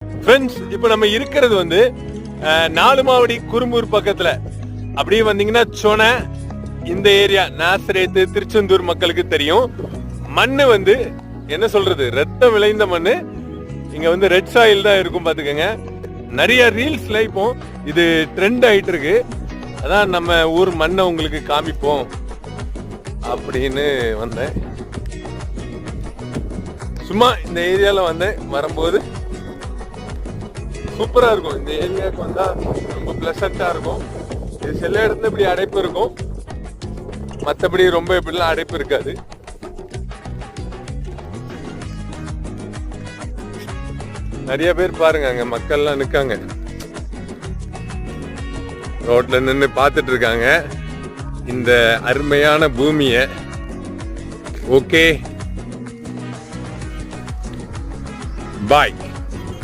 Friends இப்போ நம்ம இருக்கிறது வந்து நாலு மாவடி குறும்பூர் பக்கத்தில். அப்படியே வந்தீங்கன்னா சொன இந்த ஏரியா நாசரேத்து திருச்செந்தூர் மக்களுக்கு தெரியும். மண்ணு வந்து என்ன சொல்றது ரத்தம் விளைந்த மண்ணு. இங்க வந்து ரெட் சாயில் தான் இருக்கும் பாத்துக்கோங்க நிறைய ரீல்ஸ்ல இப்போ இது ட்ரெண்ட் ஆயிட்டு இருக்கு. அதான் நம்ம ஊர் மண்ணை உங்களுக்கு காமிப்போம். அப்படின்னு வந்தேன். சும்மா இந்த ஏரியால வந்தேன். வரும்போது சூப்பராக இருக்கும். இந்த ஏரியாவுக்கு வந்தால் ரொம்ப ப்ளசண்ட்டாக இருக்கும். இது சில இடத்துல இப்படி அடைப்பு இருக்கும். மற்றபடி ரொம்ப இப்படிலாம் அடைப்பு இருக்காது. நிறைய பேர் பாருங்க அங்கே மக்கள்லாம் நிற்காங்க ரோட்ல நின்று பார்த்துட்டு இருக்காங்க. இந்த அருமையான பூமியை. Okay bye